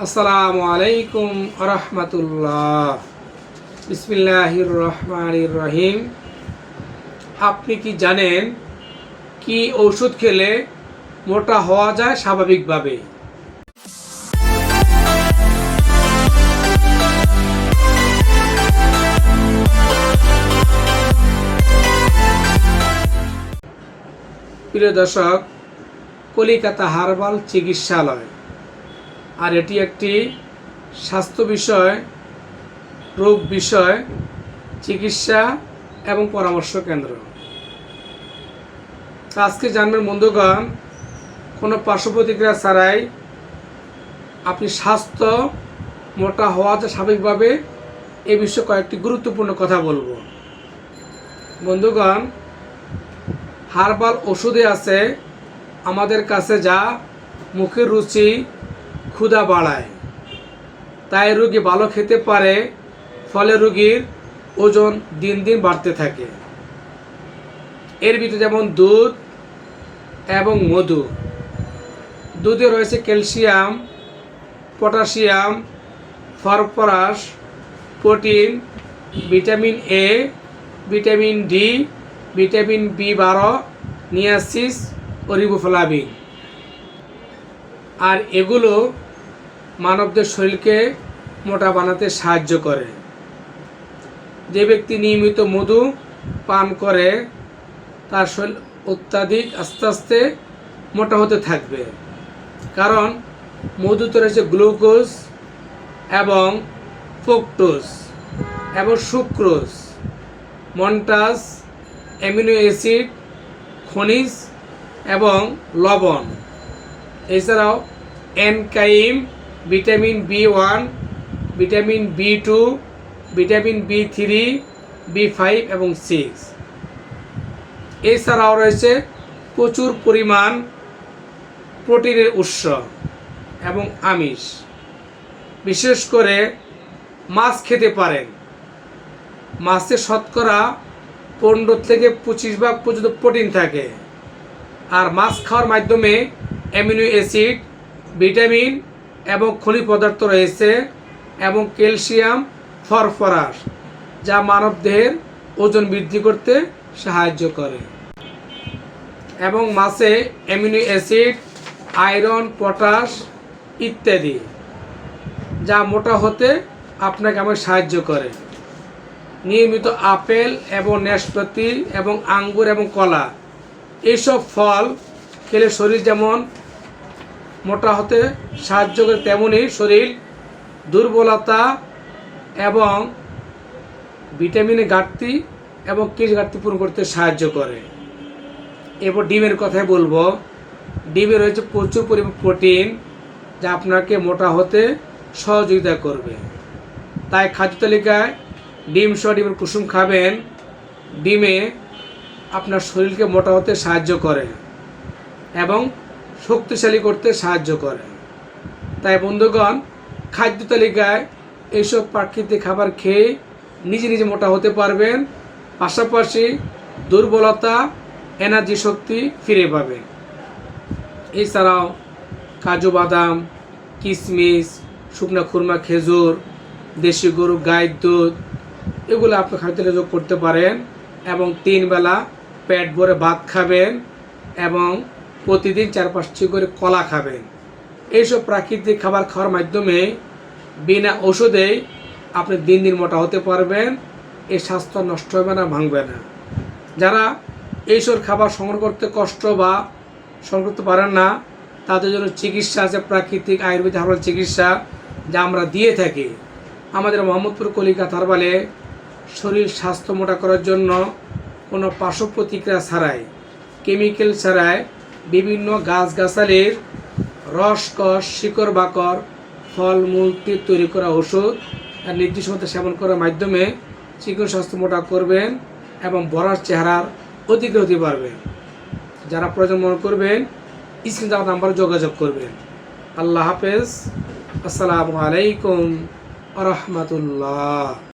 আসসালামু আলাইকুম রহমতুল্লাহ বিসমিল্লাহির রহমানির রহিম। আপনি কি জানেন কি ওষুধ খেলে মোটা হওয়া যায় স্বাভাবিকভাবে? প্রিয় দর্শক, কলিকাতা হারবাল চিকিৎসালয়। আর এটি একটি স্বাস্থ্য বিষয়, রোগ বিষয়, চিকিৎসা এবং পরামর্শ কেন্দ্র। আজকে জানবেন, বন্ধুগণ, কোনো পার্শ্ব প্রতিক্রিয়া ছাড়াই আপনি স্বাস্থ্য মোটা হওয়া যায় স্বাভাবিকভাবে এ বিষয়ে কয়েকটি গুরুত্বপূর্ণ কথা বলব। বন্ধুগণ, হারবাল ওষুধে আছে আমাদের কাছে যা মুখের রুচি ক্ষুধা বাড়ায়। তাই রোগী ভালো খেতে পারে, ফলে রুগীর ওজন দিন দিন বাড়তে থাকে। এর ভিতরে যেমন দুধ এবং মধু। দুধে রয়েছে calcium, potassium, phosphorus, protein, vitamin A, vitamin D, vitamin B বারো, নিয়াসিস ও রিবোফ্লাভিন আর এগুলো মানবদের শরীরকে মোটা বানাতে সাহায্য করে। যে ব্যক্তি নিয়মিত মধু পান করে, তার শরীর অত্যাধিক আস্তে আস্তে মোটা হতে থাকবে। কারণ মধুতে রয়েছে গ্লুকোজ এবং ফোকটোজ এবং সুক্রোজ, মন্টাস, অ্যামিনো অ্যাসিড, খনিজ এবং লবণ। এছাড়াও enzyme vitamin B one, vitamin B two, vitamin B three, B five এবং সিক্স। এছাড়াও রয়েছে প্রচুর পরিমাণ প্রোটিনের উৎস এবং আমিষ। বিশেষ করে মাছ খেতে পারেন। মাছে শতকরা পনেরো থেকে পঁচিশ ভাগ পর্যন্ত প্রোটিন থাকে। আর মাছ খাওয়ার মাধ্যমে অ্যামিনো অ্যাসিড, ভিটামিন এবং খনিজ পদার্থ রয়েছে এবং ক্যালসিয়াম ফরফরাস যা মানবদেহের ওজন বৃদ্ধি করতে সাহায্য করে। এবং মাছে অ্যামিনো অ্যাসিড, আয়রন, পটাশ ইত্যাদি, যা মোটা হতে আপনাকে আমার সাহায্য করে। নিয়মিত আপেল এবং নাশপাতি এবং আঙ্গুর এবং কলা এইসব ফল খেলে শরীর যেমন মোটা হতে সাহায্য করে তেমনই শরীর, দুর্বলতা এবং ভিটামিনের ঘাটতি এবং কিস ঘাটতি পূরণ করতে সাহায্য করে। এরপর ডিমের কথাই বলব। ডিমে রয়েছে প্রচুর পরিমাণ প্রোটিন যা আপনাকে মোটা হতে সহযোগিতা করবে। তাই খাদ্য তালিকায় ডিম সহ ডিমের কুসুম খাবেন। ডিমে আপনার শরীরকে মোটা হতে সাহায্য করে এবং শক্তিশালী করতে সাহায্য করে। তাই বন্ধুগণ, খাদ্য তালিকায় এইসব প্রাকৃতিক খাবার খেয়ে নিজে নিজে মোটা হতে পারবেন, পাশাপাশি দুর্বলতা, এনার্জি শক্তি ফিরে পাবেন এছাড়াও কাজু বাদাম কিশমিশ শুকনা খুরমা, খেজুর, দেশি গরু গায়ের দুধ, এগুলো আপনি খাদ্য যোগ করতে পারেন এবং তিন বেলা পেট ভরে ভাত খাবেন এবং প্রতিদিন চার পাঁচটি করে কলা খাবেন এইসব প্রাকৃতিক খাবার খাওয়ার মাধ্যমে বিনা ওষুধেই আপনি দিন দিন মোটা হতে পারবেন এই স্বাস্থ্য নষ্ট হবে না, ভাঙবে না। যারা এইসব খাবার সংগ্রহ করতে কষ্ট বা সংগ্রহ করতে পারেন না, তাদের জন্য চিকিৎসা আছে, প্রাকৃতিক আয়ুর্বেদিক হার্বাল চিকিৎসা যা আমরা দিয়ে থাকি। আমাদের মোহাম্মদপুর কলিকাতা হারবালে শরীর স্বাস্থ্য মোটা করার জন্য কোনো পার্শ্ব প্রতিক্রিয়া ছাড়াই, কেমিক্যাল ছাড়াই বিভিন্ন গাছগাছালির রস, কষ, শিকড়, বাকর ফল মূল তীর তৈরি করা ওষুধ আর নির্দিষ্ট মতো সেবন করার মাধ্যমে চিকন স্বাস্থ্য মোটা করবেন এবং বড়ার চেহারার হতে পারবেন যারা প্রয়োজন মনে করবেন, স্ক্রিন দেওয়া নাম্বারে যোগাযোগ করবেন। আল্লাহ হাফেজ। আসসালামু আলাইকুম রহমতুল্লাহ।